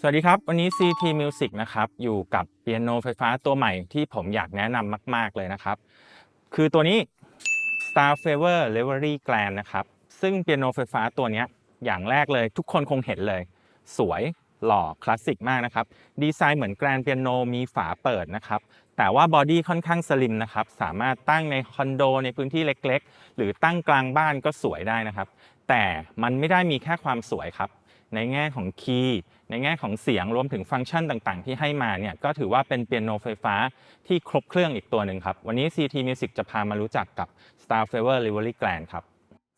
สวัสดีครับ วันนี้ CT Music นะครับอยู่กับเปียโนไฟฟ้าตัวใหม่ที่ผมอยากแนะนำมาก ๆ เลยนะครับ คือตัวนี้ Star Favor Reverie Grand นะครับ ซึ่งเปียโนไฟฟ้าตัวนี้อย่างแรกเลยทุกคนคงเห็นเลย สวยหล่อคลาสสิกมากนะครับ ดีไซน์เหมือนแกรนเปียโนมีฝาเปิดนะครับ แต่ว่าบอดี้ค่อนข้างสลิมนะครับ สามารถตั้งในคอนโดในพื้นที่เล็ก ๆ หรือตั้งกลางบ้านก็สวยได้นะครับ แต่มันไม่ได้มีแค่ความสวยครับ ในแง่ของคีย์ในแง่ของเสียงรวมถึงฟังก์ชันต่างๆ ที่ให้มาเนี่ยก็ถือว่าเป็นเปียโนไฟฟ้าที่ครบเครื่องอีกตัวหนึ่งครับ วันนี้ CT Music จะพามารู้จักกับ Star Favor Livery Grand ครับ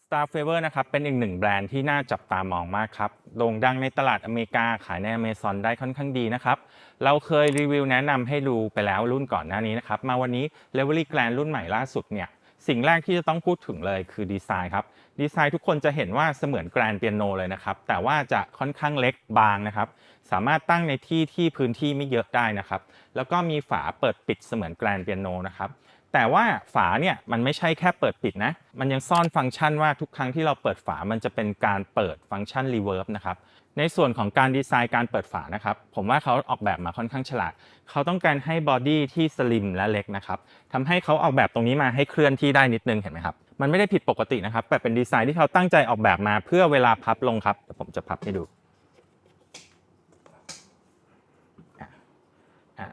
Star Favor นะครับเป็นอีกหนึ่งแบรนด์ที่น่าจับตามองมากครับโด่งดังในตลาดอเมริกาขายใน Amazon ได้ค่อนข้างดีนะครับ เราเคยรีวิวแนะนำให้ดูไปแล้วรุ่นก่อนหน้านี้นะครับ มาวันนี้ Livery Grand รุ่นใหม่ล่าสุดเนี่ย สิ่งแรกที่จะต้องพูดถึงเลยคือดีไซน์ครับดีไซน์ทุกคนจะเห็นว่าเสมือนแกรนเปียโนเลยนะครับ แต่ว่าจะค่อนข้างเล็กบางนะครับ สามารถตั้งในที่ที่พื้นที่ไม่เยอะได้นะครับ แล้วก็มีฝาเปิดปิดเสมือนแกรนเปียโนนะครับแต่ว่าฝาเนี่ยมันไม่ใช่แค่เปิดปิดนะ มันยังซ่อนฟังก์ชันว่าทุกครั้งที่เราเปิดฝามันจะเป็นการเปิดฟังก์ชันรีเวิร์บนะครับ ในส่วนของการดีไซน์การเปิดฝานะครับ ผมว่าเขาออกแบบมาค่อนข้างฉลาด เขาต้องการให้บอดี้ที่สลิมและเล็กนะครับทำให้เขาออกแบบตรงนี้มาให้เคลื่อนที่ได้นิดนึงเห็นไหมครับ มันไม่ได้ผิดปกตินะครับ แต่เป็นดีไซน์ที่เขาตั้งใจออกแบบมาเพื่อเวลาพับลงครับเดี๋ยวผมจะพับให้ดู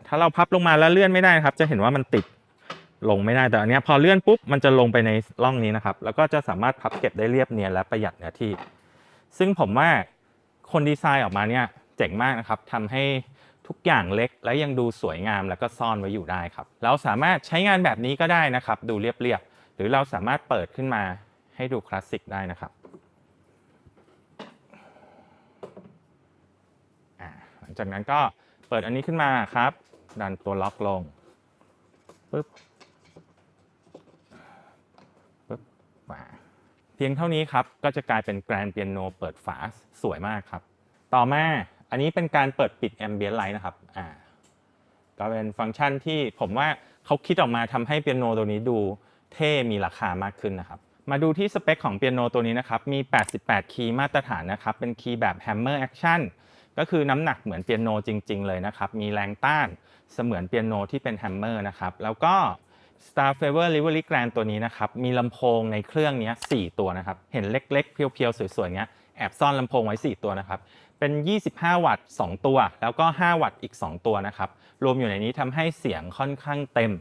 ถ้าเราพับลงมาแล้วเลื่อนไม่ได้นะครับ จะเห็นว่ามันติดลงไม่ได้ แต่อันนี้พอเลื่อนปุ๊บมันจะลงไปในร่องนี้นะครับ แล้วก็จะสามารถพับเก็บได้เรียบเนียนและประหยัดเนื้อที่ ซึ่งผมว่า คนดีไซน์ออกมาเนี่ยเจ๋งมากนะครับทำให้ทุกอย่างเล็กและยังดูสวยงามแล้วก็ซ่อนไว้อยู่ได้ครับ เราสามารถใช้งานแบบนี้ก็ได้นะครับ ดูเรียบๆหรือเราสามารถเปิดขึ้นมาให้ดูคลาสสิกได้นะครับอ่าหลังจากนั้นก็เปิดอันนี้ขึ้นมาครับ ดันตัวล็อกลงปึ๊บมา เพียงเท่านี้ครับก็จะกลายเป็นแกรนเปียโนเปิดฝาสวยมากครับ ต่อมาอันนี้เป็นการเปิดปิดแอมเบียนไลท์นะครับอ่าก็เป็นฟังก์ชันที่ผมว่าเขาคิดออกมาทำให้เปียโนตัวนี้ดูเท่มีราคามากขึ้นนะครับ มาดูที่สเปคของเปียโนตัวนี้นะครับ มี 88 คีย์มาตรฐานนะครับ เป็นคีย์แบบ Hammer Action ก็คือน้ำหนักเหมือนเปียโนจริง ๆ เลยนะครับ มีแรงต้านเสมือนเปียโนที่เป็นแฮมเมอร์นะครับ แล้วก็ Star Favor Livery Grand ตัวนี้นะครับ มีลำโพงในเครื่องนี้4ตัวนะครับ เห็นเล็กๆ เพียวๆ สวยๆเงี้ยแอบซ่อนลำโพงไว้ 4 ตัวนะครับ เป็น 25 วัตต์ 2 ตัว แล้วก็ 5 วัตต์อีก 2 ตัวนะครับ รวมอยู่ในนี้ทำให้เสียงค่อนข้างเต็ม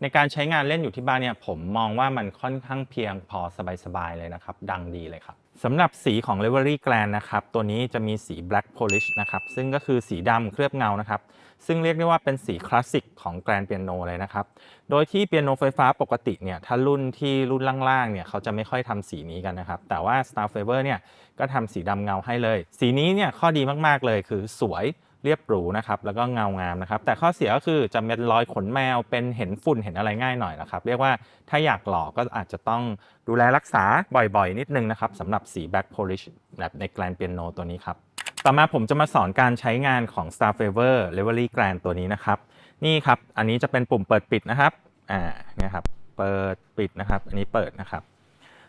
ในการใช้งานเล่นอยู่ที่บ้านเนี่ยผมมองว่ามันค่อนข้างเพียงพอสบายๆเลยนะครับ ดังดีเลยครับ สำหรับสีของ l e v e r y Grand นะครับ ตัวนี้จะมีสี Black Polish นะครับ ซึ่งก็คือสีดำเคลือบเงานะครับ ซึ่งเรียกได้ว่าเป็นสีคลาสสิกของ Grand Piano เลยนะครับ โดยที่เปียโนไฟฟ้าปกติเนี่ย ถ้ารุ่นที่รุ่นล่างๆ เนี่ย เขาจะไม่ค่อยทำสีนี้กันนะครับ แต่ว่า Star Favor เนี่ย ก็ทำสีดำเงาให้เลย สีนี้เนี่ย ข้อดีมากๆ เลยคือสวย เรียบหรูนะครับแล้วก็เงางามนะครับแต่ข้อเสียก็คือจะเป็นรอยขนแมวเป็นเห็นฝุ่นเห็นอะไรง่ายหน่อยนะครับเรียกว่าถ้าอยากหล่อก็อาจจะต้องดูแลรักษาบ่อยๆ นิดนึงนะครับสำหรับสี Black Polish แบบใน Grand Piano ตัวนี้ครับต่อมาผมจะมาสอนการใช้งานของ Star Favor Livery Grand ตัวนี้นะครับ นี่ครับ อันนี้จะเป็นปุ่มเปิดปิดนะครับ อ่าเนี่ยครับ เปิดปิดนะครับ อันนี้เปิดนะครับ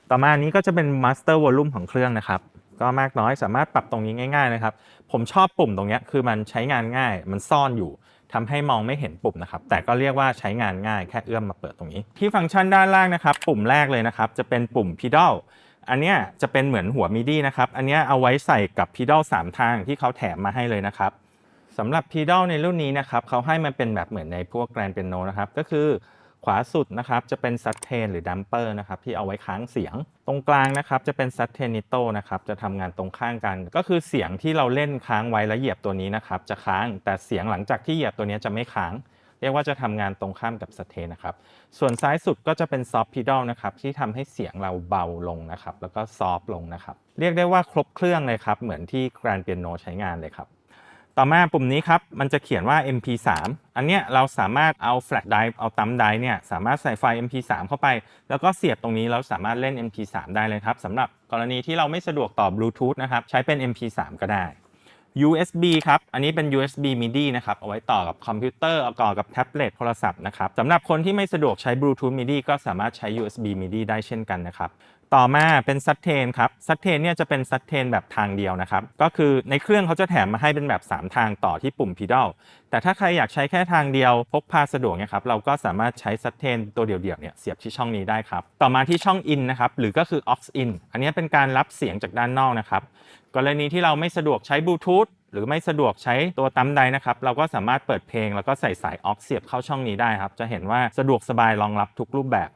ต่อมาอันนี้ก็จะเป็น Master Volume ของเครื่องนะครับ ก็มากน้อยสามารถปรับตรงนี้ง่าย ๆนะครับ ผมชอบปุ่มตรงนี้คือมันใช้งานง่าย มันซ่อนอยู่ทำให้มองไม่เห็นปุ่มนะครับ แต่ก็เรียกว่าใช้งานง่ายแค่เอื้อมมาเปิดตรงนี้ ที่ฟังก์ชันด้านล่างนะครับ ปุ่มแรกเลยนะครับ จะเป็นปุ่ม pedal อันเนี้ยจะเป็นเหมือนหัวมิดี้นะครับ อันเนี้ยเอาไว้ใส่กับ pedal 3 ทางที่เขาแถมมาให้เลยนะครับสำหรับ pedal ในรุ่นนี้นะครับเขาให้มันเป็นแบบเหมือนในพวก Grand Piano นะครับก็คือ ขวาสุดนะครับจะเป็น sustain หรือ damper นะครับที่เอาไว้ค้างเสียง ตรงกลางนะครับจะเป็น sustainito นะครับจะทำงานตรงข้างกัน ก็คือเสียงที่เราเล่นค้างไว้แล้วเหยียบตัวนี้นะครับจะค้างแต่เสียงหลังจากที่เหยียบตัวนี้จะไม่ค้างเรียกว่าจะทำงานตรงข้ามกับ sustain นะครับ ส่วนซ้ายสุดก็จะเป็น soft pedal นะครับที่ทำให้เสียงเราเบาลงนะครับ แล้วก็ soft ลงนะครับ เรียกได้ว่าครบเครื่องเลยครับ เหมือนที่ Grand Piano ใช้งานเลยครับ ต่อมาปุ่มนี้ครับ มันจะเขียนว่า MP3 อันเนี้ยเราสามารถเอา flash drive เอาตั้มไดร์เนี่ยสามารถใส่ไฟล์ MP3 เข้าไป แล้วก็เสียบตรงนี้แล้วสามารถเล่น MP3 ได้เลยครับสำหรับกรณีที่เราไม่สะดวกต่อบลูทูธนะครับใช้เป็น MP3 ก็ได้ USB ครับ อันนี้เป็น USB MIDI นะครับ เอาไว้ต่อกับคอมพิวเตอร์เอาต่อกับแท็บเล็ตโทรศัพท์นะครับสำหรับคนที่ไม่สะดวกใช้ Bluetooth MIDI ก็สามารถใช้ USB MIDI ได้เช่นกันนะครับ ต่อมาเป็นซั t เทนครับซั t เทนเนี่ยจะเป็นซั t เทนแบบทางเดียวนะครับ ก็คือในเครื่องเขาจะแถมมาให้เป็นแบบ 3 ทางต่อที่ปุ่ม pedal แต่ถ้าใครอยากใช้แค่ทางเดียวพกพาสะดวกเนี่ยครับเราก็สามารถใช้ซั t เทนตัวเดียวๆเนี่ยเสียบที่ช่องนี้ได้ครับ ต่อมาที่ช่อง in นะครับหรือก็คือ aux in อันนี้เป็นการรับเสียงจากด้านนอกนะครับกรณีที่เราไม่สะดวกใช้บลูทูธหรือไม่สะดวกใช้ตัวตั้มใดนะครับ เราก็สามารถเปิดเพลงแล้วก็ใส่สายออกเสียบเข้าช่องนี้ได้ครับ จะเห็นว่าสะดวกสบายรองรับทุกรูปแบบ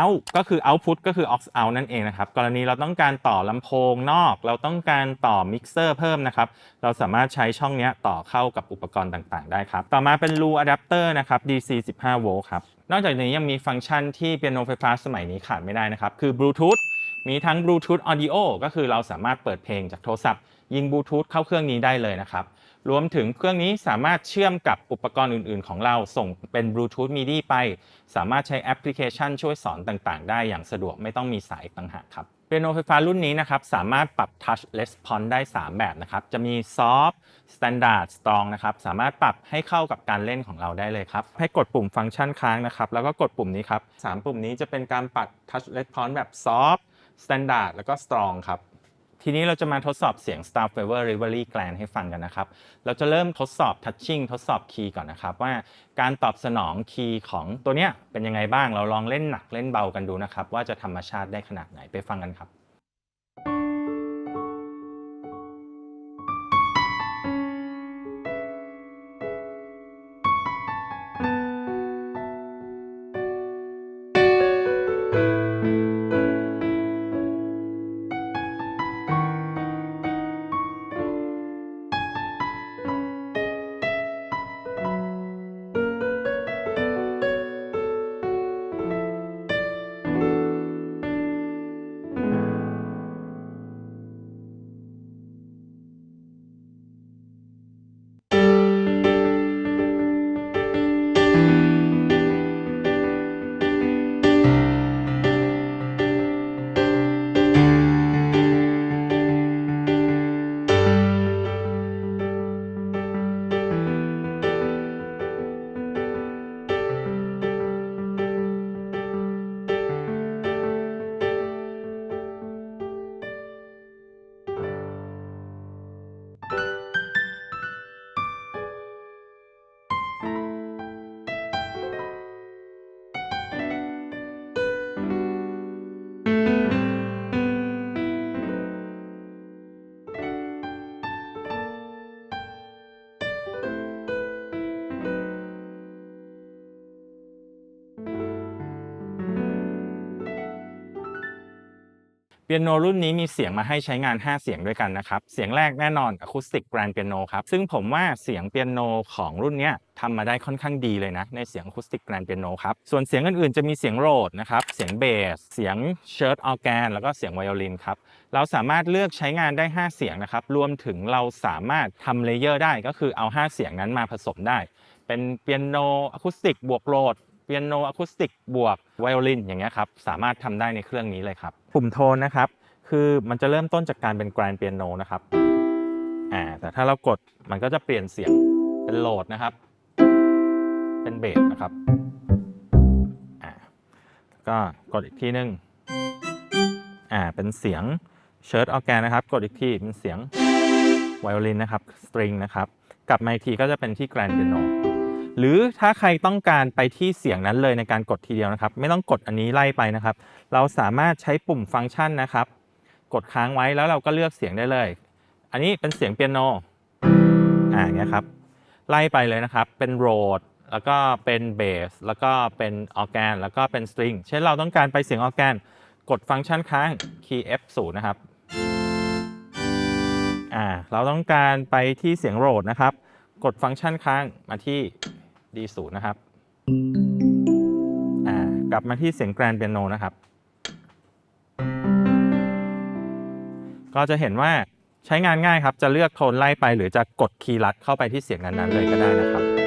out ก็คือ output ก็คือ aux out นั่นเองนะครับ กรณีเราต้องการต่อลำโพงนอก เราต้องการต่อมิกเซอร์เพิ่มนะครับ เราสามารถใช้ช่องนี้ต่อเข้ากับอุปกรณ์ต่างๆ ได้ครับ ต่อมาเป็น loop adapter นะครับ DC 15 โวลต์ครับ นอกจากนี้ยังมีฟังก์ชันที่เปียโนไฟฟ้าสมัยนี้ขาดไม่ได้นะครับ คือ Bluetooth มีทั้ง Bluetooth Audio ก็คือเราสามารถเปิดเพลงจากโทรศัพท์ ยิงบลูทูธเข้าเครื่องนี้ได้เลยนะครับ รวมถึงเครื่องนี้สามารถเชื่อมกับอุปกรณ์อื่น ๆ ของเราส่งเป็นบลูทูธ MIDI ไป สามารถใช้แอปพลิเคชันช่วยสอนต่างๆ ได้อย่างสะดวกไม่ต้องมีสายต่างหากครับเปียโนไฟฟ้ารุ่นนี้นะครับสามารถปรับ Touch Response ได้ 3 แบบนะครับ จะมี Soft Standard Strong นะครับสามารถปรับให้เข้ากับการเล่นของเราได้เลยครับ ให้กดปุ่มฟังก์ชันค้างนะครับ แล้วก็กดปุ่มนี้ครับสามปุ่มนี้จะเป็นการปรับ Touch Response แบบ Soft Standard แล้วก็ Strong ครับ ทีนี้เราจะมาทดสอบเสียง Star Favor Rivalry Grand ให้ฟังกันนะครับ เราจะเริ่มทดสอบ touching ทดสอบคีย์ก่อนนะครับ ว่าการตอบสนองคีย์ของตัวเนี้ยเป็นยังไงบ้าง เราลองเล่นหนักเล่นเบากันดูนะครับ ว่าจะธรรมชาติได้ขนาดไหนไปฟังกันครับ เปียโนรุ่นนี้มีเสียงมาให้ใช้งาน 5 เสียงด้วยกันนะครับ เสียงแรกแน่นอนอะคูสติกแกรนเปียโนครับ ซึ่งผมว่าเสียงเปียโนของรุ่นนี้ทำมาได้ค่อนข้างดีเลยนะ ในเสียงอะคูสติกแกรนเปียโนครับ ส่วนเสียงอื่นๆ จะมีเสียงโรดนะครับ เสียงเบส เสียงเชิร์ตออร์แกน แล้วก็เสียงไวโอลินครับ เราสามารถเลือกใช้งานได้ 5 เสียงนะครับ รวมถึงเราสามารถทำเลเยอร์ได้ก็คือเอา 5 เสียงนั้นมาผสมได้ เป็นเปียโนอะคูสติกบวกโรด เปียโนอะคูสติกบวกไวโอลินอย่างเงี้ยครับสามารถทำได้ในเครื่องนี้เลยครับปุ่มโทนนะครับคือมันจะเริ่มต้นจากการเป็นแกรนเปียโนนะครับอ่าแต่ถ้าเรากดมันก็จะเปลี่ยนเสียงเป็นโหลดนะครับ เป็นเบสนะครับอ่าก็กดอีกทีนึงอ่าเป็นเสียงเชิร์ตออแกนนะครับ กดอีกทีเป็นเสียงไวโอลินนะครับสตริงนะครับกลับมาอีกทีก็จะเป็นที่แกรนเปียโน หรือถ้าใครต้องการไปที่เสียงนั้นเลยในการกดทีเดียวนะครับ ไม่ต้องกดอันนี้ไล่ไปนะครับ เราสามารถใช้ปุ่มฟังก์ชันนะครับ กดค้างไว้แล้วเราก็เลือกเสียงได้เลย อันนี้เป็นเสียงเปียโนอ่าอย่างเงี้ยครับไล่ไปเลยนะครับ เป็นโรดแล้วก็เป็นเบสแล้วก็เป็นออแกน แล้วก็เป็นสตริงเช่นเราต้องการไปเสียงออแกน กดฟังก์ชันค้างคีย์ F0 นะครับอ่าเราต้องการไปที่เสียงโรดนะครับ กดฟังก์ชันค้างมาที่ D0 นะครับอ่ากลับมาที่เสียงแกรนเปียโนนะครับ ก็จะเห็นว่าใช้งานง่ายครับ จะเลือกโทนไล่ไปหรือจะกดคีย์ลัดเข้าไปที่เสียงนั้นๆเลยก็ได้นะครับ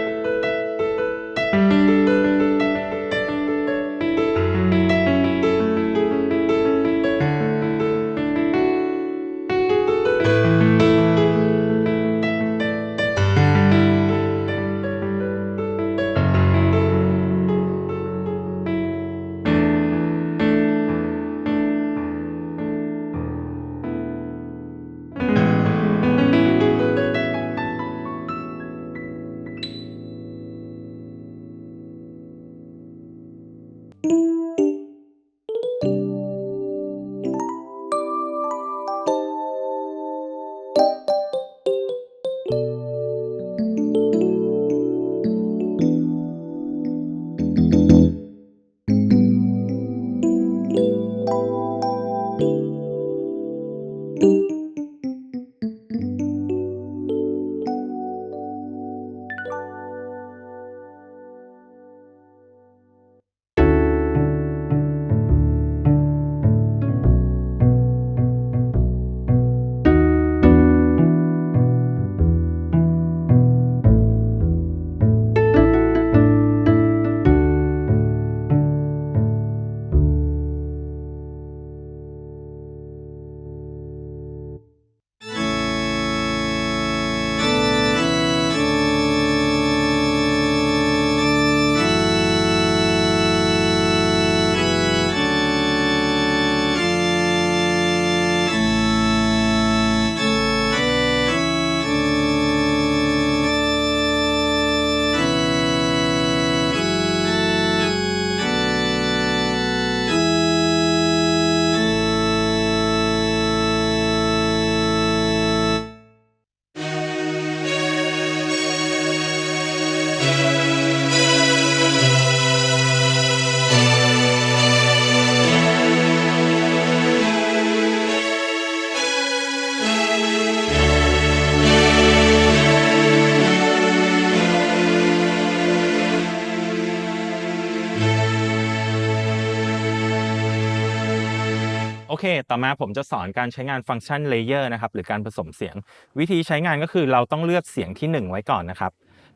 ต่อมาผมจะสอนการใช้งานฟังก์ชันเลเยอร์นะครับหรือการผสมเสียง วิธีใช้งานก็คือเราต้องเลือกเสียงที่ 1 ไว้ก่อนนะครับ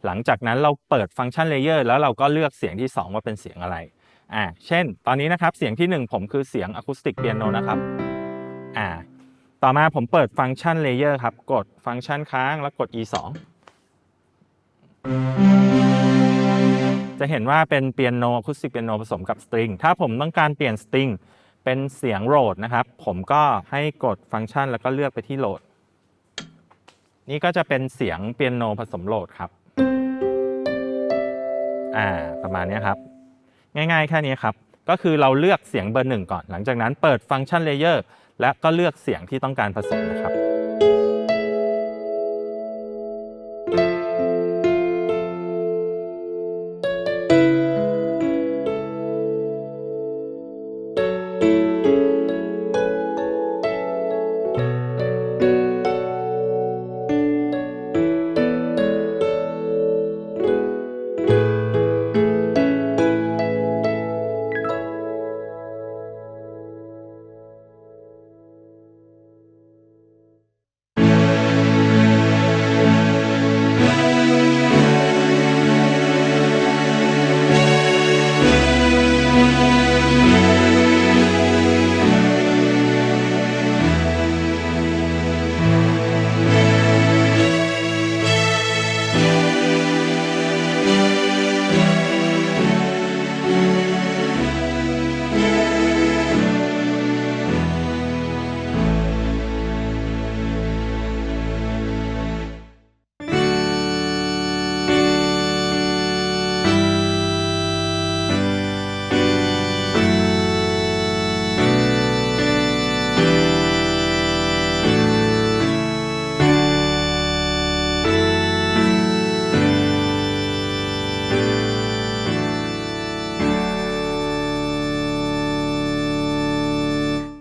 หลังจากนั้นเราเปิดฟังก์ชันเลเยอร์แล้วเราก็เลือกเสียงที่ 2 ว่าเป็นเสียงอะไรอ่าเช่น ตอนนี้นะครับเสียงที่ 1 ผมคือเสียงอะคูสติกเปียโนนะครับอ่าต่อมาผมเปิดฟังก์ชันเลเยอร์ครับกดฟังก์ชันค้างแล้วกด e 2จะเห็นว่าเป็นเปียโนอะคูสติกเปียโนผสมกับสตริงถ้าผมต้องการเปลี่ยนสตริง เป็นเสียงโหลดนะครับ ผมก็ให้กดฟังก์ชันแล้วก็เลือกไปที่โหลด นี่ก็จะเป็นเสียงเปียโนผสมโหลดครับ อ่า ประมาณนี้ครับ ง่ายๆ แค่นี้ครับ ก็คือเราเลือกเสียงเบอร์หนึ่งก่อน หลังจากนั้นเปิดฟังก์ชันเลเยอร์และก็เลือกเสียงที่ต้องการผสมนะครับ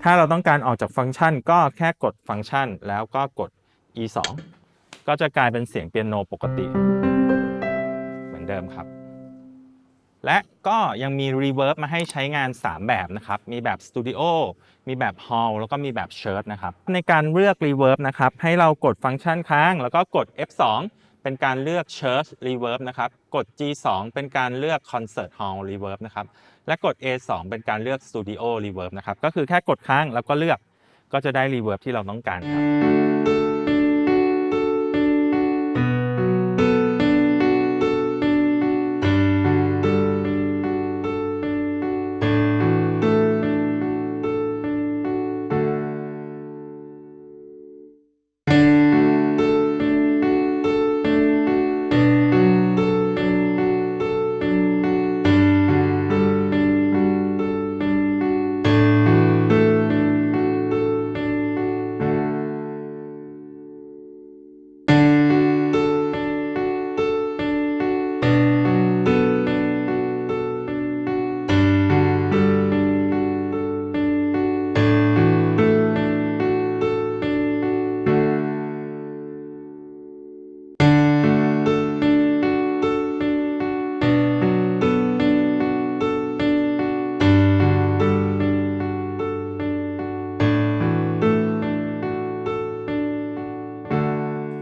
ถ้าเราต้องการออกจากฟังก์ชันก็แค่กดฟังก์ชัน แล้วก็กด e 2ก็จะกลายเป็นเสียงเปียโนปกติ เหมือนเดิมครับ และก็ยังมี Reverb มาให้ใช้งาน 3 แบบนะครับ มีแบบ Studio มีแบบ Hall แล้วก็มีแบบ Shirt นะครับ ในการเลือก Reverb นะครับ ให้เรากดฟังก์ชันค้าง แล้วก็กด F2 เป็นการเลือก Shirt Reverb นะครับ กด G2 เป็นการเลือก Concert Hall Reverb นะครับ และกด A2 เป็นการเลือก Studio Reverb นะครับ ก็คือแค่กดค้างแล้วก็เลือกก็จะได้ Reverb ที่เราต้องการครับ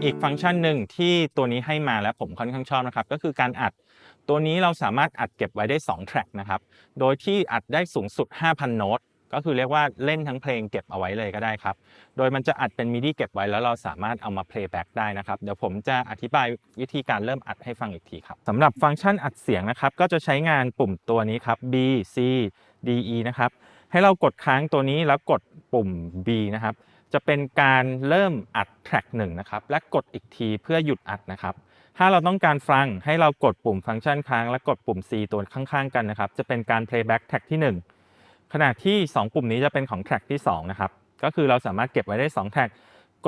อีกฟังก์ชันหนึ่งที่ตัวนี้ให้มาแล้วผมค่อนข้างชอบนะครับ ก็คือการอัดตัวนี้เราสามารถอัดเก็บไว้ได้2 track นะครับ โดยที่อัดได้สูงสุด 5,000 โน้ต ก็คือเรียกว่าเล่นทั้งเพลงเก็บเอาไว้เลยก็ได้ครับ โดยมันจะอัดเป็นมิดีเก็บไว้แล้วเราสามารถเอามา playback ได้นะครับ เดี๋ยวผมจะอธิบายวิธีการเริ่มอัดให้ฟังอีกทีครับสำหรับฟังก์ชันอัดเสียงนะครับ ก็จะใช้งานปุ่มตัวนี้ครับ B C D E นะครับ ให้เรากดค้างตัวนี้แล้วกดปุ่ม B นะครับ จะเป็นการเริ่มอัดแทร็กหนึ่งนะครับและกดอีกทีเพื่อหยุดอัดนะครับถ้าเราต้องการฟังให้เรากดปุ่มฟังก์ชันค้างและกดปุ่ม C ตัวข้างๆ กันนะครับ จะเป็นการ playback แทร็กที่ 1 ขณะที่ 2 ปุ่มนี้จะเป็นของแทร็กที่2นะครับก็คือเราสามารถเก็บไว้ได้2แทร็ก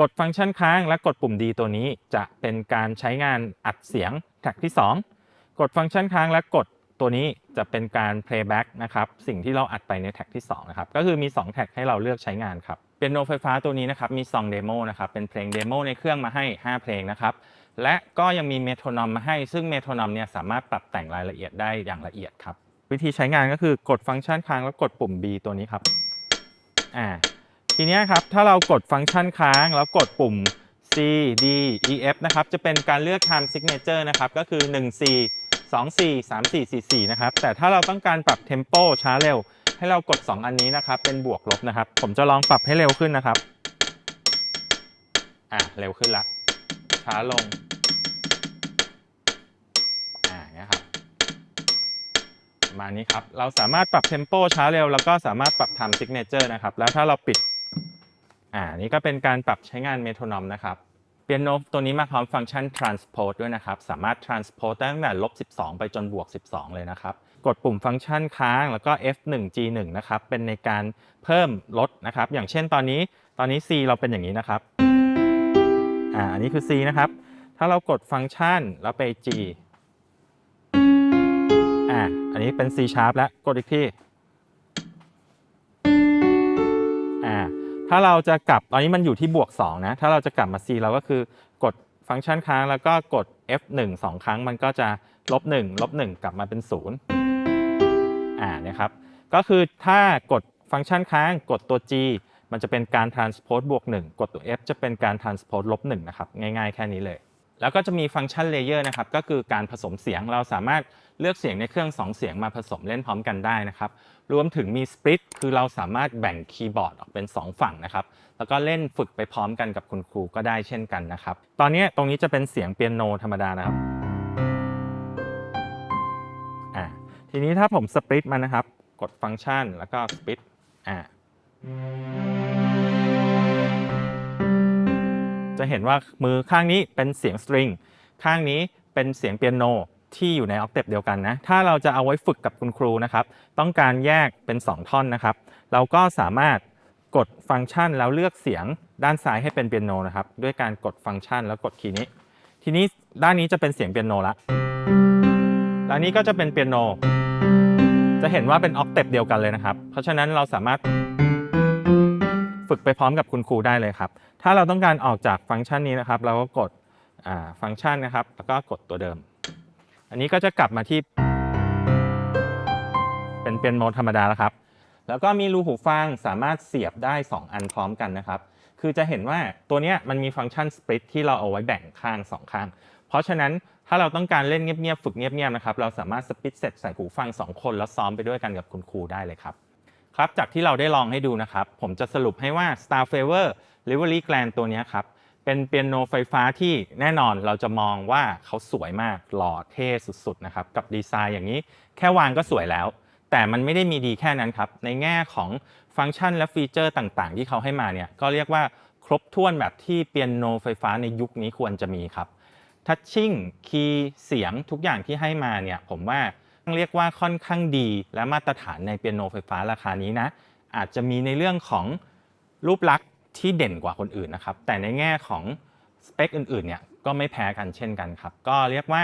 กดฟังก์ชันค้างและกดปุ่ม D ตัวนี้จะเป็นการใช้งานอัดเสียงแทร็กที่ 2 กดฟังก์ชันค้างและกดตัวนี้จะเป็นการ playback นะครับสิ่งที่เราอัดไปในแท็กที่2นะครับก็คือมี 2 แท็กให้เราเลือกใช้งานครับ เปียโนไฟฟ้าตัวนี้นะครับมีซองเดโมนะครับเป็นเพลงเดโมในเครื่องมาให้ 5 เพลงนะครับและก็ยังมีเมโทรนอมมาให้ซึ่งเมโทรนอมเนี่ยสามารถปรับแต่งรายละเอียดได้อย่างละเอียดครับวิธีใช้งานก็คือกดฟังก์ชันค้างแล้วกดปุ่ม B ตัวนี้ครับอ่าทีเนี้ยครับถ้าเรากดฟังก์ชันค้างแล้วกดปุ่ม C D E F นะครับจะเป็นการเลือก time signature นะครับก็คือ 1 4 2 4 3 4 4 4นะครับแต่ถ้าเราต้องการปรับ tempo ช้าเร็ว ให้เรากด 2 อันนี้นะครับ เป็นบวกลบนะครับ ผมจะลองปรับให้เร็วขึ้นนะครับ อะเร็วขึ้นละ ช้าลง อ่าเนี่ยครับมานี้ครับ เราสามารถปรับเทมโปช้าเร็ว แล้วก็สามารถปรับ time signature นะครับ แล้วถ้าเราปิด อ่า นี่ก็เป็นการปรับใช้งานเมโทรนอมนะครับเปียโนตัวนี้มาพร้อมฟังก์ชัน transpose ด้วยนะครับ สามารถ transpose ได้ตั้งแต่ลบ 12 ไปจนบวก 12 เลยนะครับ กดปุ่มฟังก์ชันค้างแล้วก็ F1 G1 นะครับ เป็นในการเพิ่มลดนะครับ อย่างเช่นตอนนี้ตอนนี้ C เราเป็นอย่างนี้นะครับ อ่า อันนี้คือ C นะครับ ถ้าเรากดฟังก์ชันแล้วไป G อ่า อันนี้เป็น C sharp แล้ว กดอีกทีอ่า ถ้าเราจะกลับ ตอนนี้มันอยู่ที่บวก 2 นะ ถ้าเราจะกลับมา C เราก็คือกดฟังก์ชันค้างแล้วก็กด F1 2 ครั้งมันก็จะลบ1ลบ1กลับมาเป็น0อ่าเครับ ก็คือถ้ากดฟังก์ชันค้างกดตัว G มันจะเป็นการ transpose บวก1 กดตัว F จะเป็นการ transpose ลบ1นะครับ ง่ายๆ แค่นี้เลย แล้วก็จะมีฟังก์ชันเลเยอร์นะครับ ก็คือการผสมเสียง เราสามารถเลือกเสียงในเครื่อง 2 เสียงมาผสมเล่นพร้อมกันได้นะครับ รวมถึงมี split คือเราสามารถแบ่งคีย์บอร์ดออกเป็น 2 ฝั่งนะครับ แล้วก็เล่นฝึกไปพร้อมกันกับคุณครูก็ได้เช่นกันนะครับ ตอนนี้ตรงนี้จะเป็นเสียงเปียโนธรรมดานะครับ ทีนี้ถ้าผมสปริตมันนะครับ กดฟังก์ชันแล้วก็สปริตอ่าจะเห็นว่ามือข้างนี้เป็นเสียงสตริงข้างนี้เป็นเสียงเปียโนที่อยู่ในออกเทปเดียวกันนะ ถ้าเราจะเอาไว้ฝึกกับคุณครูนะครับ ต้องการแยกเป็น 2 ท่อนนะครับ เราก็สามารถกดฟังก์ชันแล้วเลือกเสียงด้านซ้ายให้เป็นเปียโนนะครับ ด้วยการกดฟังก์ชันแล้วกดคีย์นี้ ทีนี้ด้านนี้จะเป็นเสียงเปียโนละ แล้วนี้ก็จะเป็นเปียโน จะเห็นว่าเป็นออกเทปเดียวกันเลยนะครับ เพราะฉะนั้นเราสามารถฝึกไปพร้อมกับคุณครูได้เลยครับ ถ้าเราต้องการออกจากฟังก์ชันนี้นะครับ เราก็กดฟังก์ชันนะครับ แล้วก็กดตัวเดิม อันนี้ก็จะกลับมาที่ เป็นเป็นโหมดธรรมดาแล้วครับ แล้วก็มีรูหูฟังสามารถเสียบได้ 2 อันพร้อมกันนะครับ คือจะเห็นว่าตัวนี้มันมีฟังก์ชัน split ที่เราเอาไว้แบ่งข้าง 2 ข้าง เพราะฉะนั้น ถ้าเราต้องการเล่นเงียบๆฝึกเงียบๆนะครับเราสามารถ split เสร็จใส่หูฟัง 2 คนแล้วซ้อมไปด้วยกันกับคุณครูได้เลยครับครับจากที่เราได้ลองให้ดูนะครับ ผมจะสรุปให้ว่า Star Favor Livery Grand ตัวนี้ครับ เป็นเปียโนไฟฟ้าที่แน่นอนเราจะมองว่าเขาสวยมากหล่อเท่สุดๆนะครับ กับดีไซน์อย่างนี้แค่วางก็สวยแล้ว แต่มันไม่ได้มีดีแค่นั้นครับ ในแง่ของฟังก์ชันและฟีเจอร์ต่างๆ ที่เขาให้มาเนี่ยก็เรียกว่าครบถ้วนแบบที่เปียโนไฟฟ้าในยุคนี้ควรจะมีครับ ทัชชิ่งคีย์เสียงทุกอย่างที่ให้มาเนี่ยผมว่าต้องเรียกว่าค่อนข้างดีและมาตรฐานในเปียโนไฟฟ้าราคานี้นะอาจจะมีในเรื่องของรูปลักษณ์ที่เด่นกว่าคนอื่นนะครับ แต่ในแง่ของสเปคอื่นๆเนี่ยก็ไม่แพ้กันเช่นกันครับ ก็เรียกว่า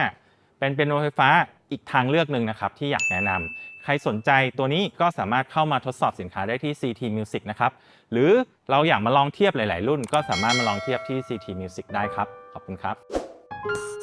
เป็นเปียโนไฟฟ้าอีกทางเลือกหนึ่งนะครับ ที่อยากแนะนำใครสนใจตัวนี้ก็สามารถเข้ามาทดสอบสินค้าได้ที่ CT Music นะครับ หรือเราอยากมาลองเทียบหลาย ๆ รุ่น ก็สามารถมาลองเทียบที่ CT Music ได้ครับ ขอบคุณครับ you